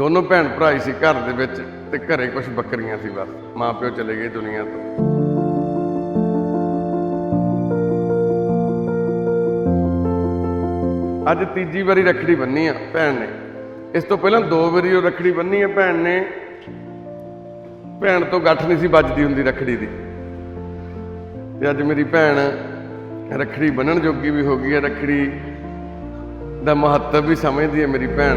ਦੋਨੋਂ ਭੈਣ ਭਰਾ ਹੀ ਸੀ ਘਰ ਦੇ ਵਿੱਚ ਤੇ ਘਰੇ ਕੁਝ ਬੱਕਰੀਆਂ ਸੀ ਬਸ। ਮਾਂ ਪਿਓ ਚਲੇ ਗਏ ਦੁਨੀਆ ਤੋਂ। ਅੱਜ ਤੀਜੀ ਵਾਰੀ ਰੱਖੜੀ ਬੰਨੀ ਆ ਭੈਣ ਨੇ। ਇਸ ਤੋਂ ਪਹਿਲਾਂ ਦੋ ਵਾਰੀ ਉਹ ਰੱਖੜੀ ਬੰਨੀ ਆ ਭੈਣ ਨੇ। ਭੈਣ ਤੋਂ ਗੱਠ ਨਹੀਂ ਸੀ ਵੱਜਦੀ ਹੁੰਦੀ ਰੱਖੜੀ ਦੀ। ਤੇ ਅੱਜ ਮੇਰੀ ਭੈਣ ਰੱਖੜੀ ਬੰਨਣ ਜੋਗੀ ਵੀ ਹੋ ਗਈ ਹੈ ਰੱਖੜੀ ਦਾ ਮਹੱਤਵ ਵੀ ਸਮਝਦੀ ਹੈ ਮੇਰੀ ਭੈਣ।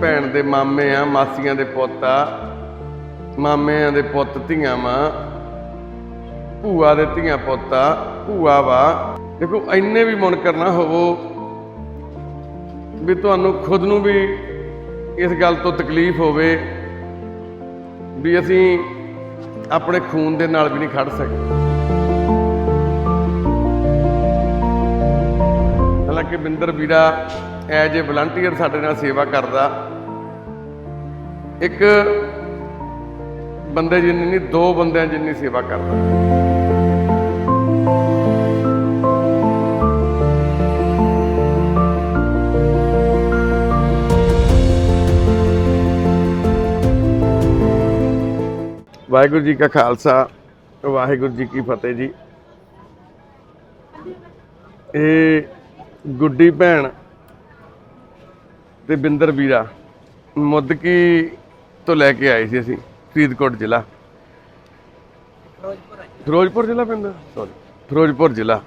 ਭੈਣ ਦੇ ਮਾਮੇ ਆ, ਮਾਸੀਆਂ ਦੇ ਪੁੱਤ ਆ। ਮਾਮਿਆਂ ਦੇ ਪੁੱਤ ਧੀਆਂ ਮਾਂ ਭੂਆ ਦੇ ਧੀਆਂ ਪੁੱਤ ਆ, ਭੂਆ ਵਾ। ਦੇਖੋ, ਇੰਨੇ ਵੀ ਮੁਨਕਰ ਨਾ ਹੋਵੋ ਵੀ ਤੁਹਾਨੂੰ ਖੁਦ ਨੂੰ ਵੀ ਇਸ ਗੱਲ ਤੋਂ ਤਕਲੀਫ ਹੋਵੇ ਵੀ ਅਸੀਂ ਆਪਣੇ ਖੂਨ ਦੇ ਨਾਲ ਵੀ ਨਹੀਂ ਖੜ ਸਕਦੇ ਹਾਲਾਂਕਿ ਬਿੰਦਰ ਵੀਰਾ ਐਜ ਏ ਵਲੰਟੀਅਰ ਸਾਡੇ ਨਾਲ ਸੇਵਾ ਕਰਦਾ ਇੱਕ ਬੰਦੇ ਜਿੰਨੀ ਨਹੀਂ, ਦੋ ਬੰਦਿਆਂ ਜਿੰਨੀ ਸੇਵਾ ਕਰਦਾ। ਵਾਹਿਗੁਰੂ ਜੀ ਕਾ ਖਾਲਸਾ, ਵਾਹਿਗੁਰੂ ਜੀ ਕੀ ਫਤਿਹ ਜੀ। ਇਹ ਗੁੱਡੀ ਭੈਣ ਤੇ ਬਿੰਦਰ ਵੀਰਾ ਮੁੱਦਕੀ ਤੋਂ ਲੈ ਕੇ ਆਏ ਸੀ ਅਸੀਂ, ਫਰੀਦਕੋਟ ਜ਼ਿਲ੍ਹਾ। ਫਿਰੋਜ਼ਪੁਰ ਜ਼ਿਲ੍ਹਾ ਪੈਂਦਾ? ਸੌਰੀ ਫਿਰੋਜ਼ਪੁਰ ਜ਼ਿਲ੍ਹਾ।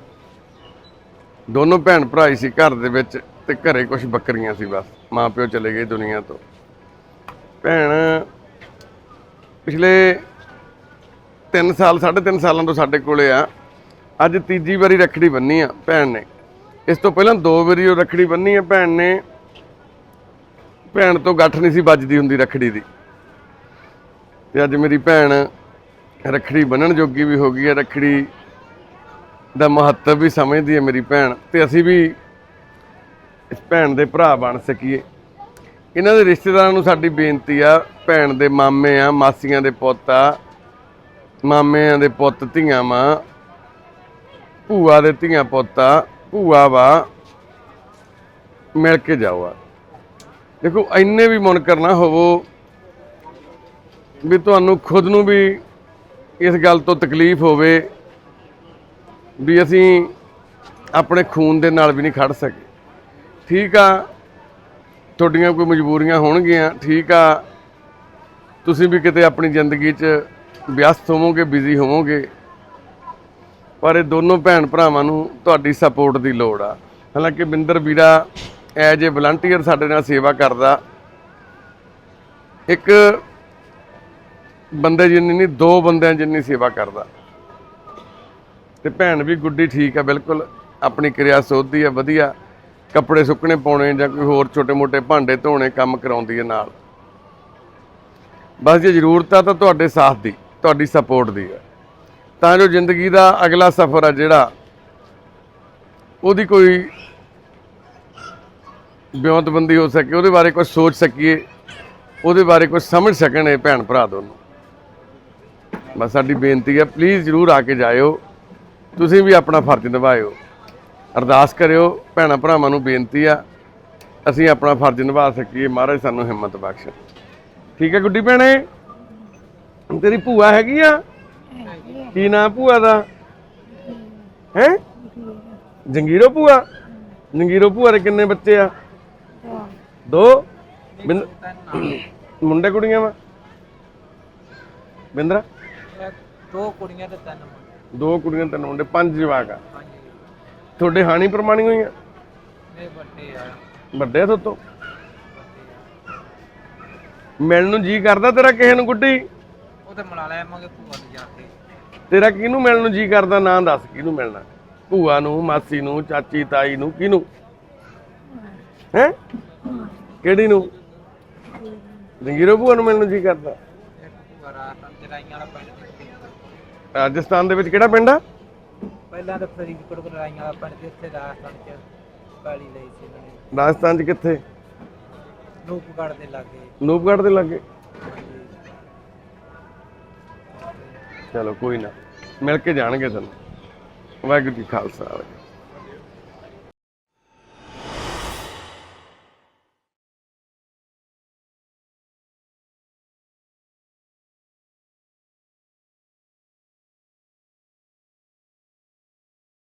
ਦੋਨੋਂ ਭੈਣ ਭਰਾ ਹੀ ਸੀ ਘਰ ਦੇ ਵਿੱਚ ਤੇ ਘਰੇ ਕੁਝ ਬੱਕਰੀਆਂ ਸੀ ਬਸ। ਮਾਂ ਪਿਓ ਚਲੇ ਗਏ ਦੁਨੀਆ ਤੋਂ। ਭੈਣ, ਪਿਛਲੇ 3 ਸਾਲ 3.5 ਸਾਲਾਂ ਤੋਂ ਸਾਡੇ ਕੋਲੇ ਆ। ਅੱਜ ਤੀਜੀ ਵਾਰੀ ਰੱਖੜੀ ਬੰਨੀ ਆ ਭੈਣ ਨੇ। ਇਸ ਤੋਂ ਪਹਿਲਾਂ ਦੋ ਵਾਰੀ ਉਹ ਰੱਖੜੀ ਬੰਨੀ ਆ ਭੈਣ ਨੇ। ਭੈਣ ਤੋਂ ਗੱਠ ਨਹੀਂ ਸੀ ਵੱਜਦੀ ਹੁੰਦੀ ਰੱਖੜੀ ਦੀ। ਤੇ ਅੱਜ ਮੇਰੀ ਭੈਣ ਰੱਖੜੀ ਬੰਨਣ ਜੋਗੀ ਵੀ ਹੋ ਗਈ ਹੈ। ਰੱਖੜੀ ਦਾ ਮਹੱਤਵ ਵੀ ਸਮਝਦੀ ਹੈ ਮੇਰੀ ਭੈਣ ਤੇ ਅਸੀਂ ਵੀ ਇਸ ਭੈਣ ਦੇ ਭਰਾ ਬਣ ਸਕੀਏ। ਇਹਨਾਂ ਦੇ ਰਿਸ਼ਤੇਦਾਰਾਂ ਨੂੰ ਸਾਡੀ ਬੇਨਤੀ ਆ, ਭੈਣ ਦੇ ਮਾਮੇ ਆ, ਮਾਸੀਆਂ ਦੇ ਪੁੱਤ ਆ, ਮਾਮਿਆਂ ਦੇ ਪੁੱਤ ਧੀਆਂ ਮਾਂ ਭੂਆ ਦੇ ਧੀਆਂ ਪੁੱਤ ਆ, ਭੂਆ ਵਾ, ਮਿਲ ਕੇ ਜਾਓ ਆ। ਦੇਖੋ, ਇੰਨੇ ਵੀ ਮੁਨਕਰ ਨਾ ਹੋਵੋ ਵੀ ਤੁਹਾਨੂੰ ਖੁਦ ਨੂੰ ਵੀ ਇਸ ਗੱਲ ਤੋਂ ਤਕਲੀਫ ਹੋਵੇ ਵੀ ਅਸੀਂ ਆਪਣੇ ਖੂਨ ਦੇ ਨਾਲ ਵੀ ਨਹੀਂ ਖੜ ਸਕੇ। ਠੀਕ ਆ, ਤੁਹਾਡੀਆਂ ਕੋਈ ਮਜਬੂਰੀਆਂ ਹੋਣਗੀਆਂ, ਠੀਕ ਆ, ਤੁਸੀਂ ਵੀ ਕਿਤੇ ਆਪਣੀ ਜ਼ਿੰਦਗੀ 'ਚ ਵਿਅਸਤ ਹੋਵੋਗੇ, ਬਿਜ਼ੀ ਹੋਵੋਗੇ, ਪਰ ਇਹ ਦੋਨੋਂ ਭੈਣ ਭਰਾਵਾਂ ਨੂੰ ਤੁਹਾਡੀ ਸਪੋਰਟ ਦੀ ਲੋੜ ਆ। ਹਾਲਾਂਕਿ ਬਿੰਦਰ ਵੀਰਾ ਐਜ ਏ ਵਲੰਟੀਅਰ ਸਾਡੇ ਨਾਲ ਸੇਵਾ ਕਰਦਾ। ਇੱਕ ਬੰਦੇ ਜਿੰਨੀ ਨਹੀਂ, ਦੋ ਬੰਦਿਆਂ ਜਿੰਨੀ ਸੇਵਾ ਕਰਦਾ। ਤੇ ਭੈਣ ਵੀ ਗੁੱਡੀ ਠੀਕ ਆ, ਬਿਲਕੁਲ ਆਪਣੀ ਕਿਰਿਆ ਸੋਧਦੀ ਆ, ਵਧੀਆ। ਕੱਪੜੇ ਸੁੱਕਣੇ ਪਾਉਣੇ ਜਾਂ ਕੋਈ ਹੋਰ ਛੋਟੇ-ਮੋਟੇ ਭਾਂਡੇ ਧੋਣੇ, ਕੰਮ ਕਰਾਉਂਦੀ ਹੈ ਨਾਲ। ਬਸ ਜੇ ਜ਼ਰੂਰਤ ਆ ਤਾਂ ਤੁਹਾਡੇ ਸਾਥ ਦੀ, ਤੁਹਾਡੀ ਸਪੋਰਟ ਦੀ ਹੈ ਤਾਂ ਜੋ ਜ਼ਿੰਦਗੀ ਦਾ ਅਗਲਾ ਸਫ਼ਰ ਆ ਜਿਹੜਾ, ਉਹਦੀ ਕੋਈ ਬਿਉਂਤਬੰਦੀ ਹੋ ਸਕੇ, ਉਹਦੇ ਬਾਰੇ ਕੁਝ ਸੋਚ ਸਕੀਏ, ਉਹਦੇ ਬਾਰੇ ਕੁਝ ਸਮਝ ਸਕਣ ਇਹ ਭੈਣ ਭਰਾ ਦੋਨੋਂ। ਬਸ ਸਾਡੀ ਬੇਨਤੀ ਹੈ ਪਲੀਜ਼ ਜਰੂਰ ਆ ਕੇ ਜਾਇਓ। ਤੁਸੀਂ ਵੀ ਆਪਣਾ ਫਰਜ਼ ਨਿਭਾਇਓ। ਅਰਦਾਸ ਕਰਿਓ, ਭੈਣਾਂ ਭਰਾਵਾਂ ਨੂੰ ਬੇਨਤੀ ਆ, ਅਸੀਂ ਆਪਣਾ ਫਰਜ਼ ਨਿਭਾ ਸਕੀਏ। ਮਹਾਰਾਜ ਸਾਨੂੰ ਹਿੰਮਤ ਬਖਸ਼। ਠੀਕ ਹੈ ਗੁੱਡੀ ਭੈਣੇ? ਤੇਰੀ ਭੂਆ ਹੈਗੀ ਆ? ਕੀ ਨਾਂ ਭੂਆ ਦਾ? ਹੈ? ਜੰਗੀਰੋ ਭੂਆ? ਜੰਗੀਰੋ ਭੂਆ ਦੇ ਕਿੰਨੇ ਬੱਚੇ ਆ? ਦੋ? ਬਿੰਦ- ਮੁੰਡੇ ਕੁੜੀਆਂ ਵਾ? ਬਿੰਦਰਾ? ਦੋ ਕੁੜੀਆਂ ਤੇ ਤਿੰਨ ਮੁੰਡੇ। ਦੋ ਕੁੜੀਆਂ ਤਿੰਨ ਮੁੰਡੇ ਪੰਜ ਜਵਾਕ ਆ। ਹਾਂਜੀ ਤੁਹਾਡੇ ਹਾਣੀ ਪ੍ਰਮਾਣੀ ਹੋਈਆਂ? ਇਹ ਵੱਡੇ ਆ। ਵੱਡੇ ਤੋਂ? ਮਿਲਣ ਨੂੰ ਜੀ ਕਰਦਾ ਤੇਰਾ ਕਿਸੇ ਨੂੰ ਗੁੱਡੀ? ਉਹ ਤੇ ਮਿਲਾ ਲਿਆਵਾਂਗੇ ਭੂਆ ਨੂੰ ਜਾ ਕੇ। ਤੇਰਾ ਕਿਹਨੂੰ ਮਿਲਣ ਨੂੰ ਜੀ ਕਰਦਾ? ਨਾਂ ਦੱਸ ਕਿਹਨੂੰ ਮਿਲਣਾ? ਭੂਆ ਨੂੰ ਮਾਸੀ ਨੂੰ ਚਾਚੀ ਤਾਈ ਨੂੰ ਕਿਹਨੂੰ? ਹੈ? ਕਿਹੜੀ ਨੂੰ? ਜੰਗੀਰੋ ਭੂਆ ਨੂੰ ਮਿਲਣ ਨੂੰ ਜੀ ਕਰਦਾ। ਇੱਕ ਭੂਆ ਰਾਜਸਥਾਨ ਤੇ ਰਾਈਆਂ ਵਾਲਾ ਪਿੰਡ ਦੇ। ਰਾਜਸਥਾਨ ਦੇ ਵਿੱਚ ਕਿਹੜਾ ਪਿੰਡ ਆ? ਪਹਿਲਾਂ ਤਾਂ ਫਰੀਦਕੋਟ ਕੋਲ ਰਾਈਆਂ ਵਾਲਾ ਪਿੰਡ ਤੇ ਉੱਥੇ ਰਾਜਸਥਾਨ ਚ ਪੈਲੀ ਲਈ ਸੀ ਇਹਨਾਂ ਨੇ। ਰਾਜਸਥਾਨ 'ਚ ਕਿੱਥੇ? ਨੂਪਗੜ੍ਹ ਦੇ ਲਾਗੇ। ਨੂਪਗੜ੍ਹ ਦੇ ਲਾਗੇ? ਹਾਂਜੀ। ਚਲੋ ਕੋਈ ਨਾ ਮਿਲ ਕੇ ਜਾਣਗੇ ਤੁਹਾਨੂੰ। ਵਾਹਿਗੁਰੂ ਜੀ ਕਾ ਖਾਲਸਾ ਵਾਹਿਗੁਰੂ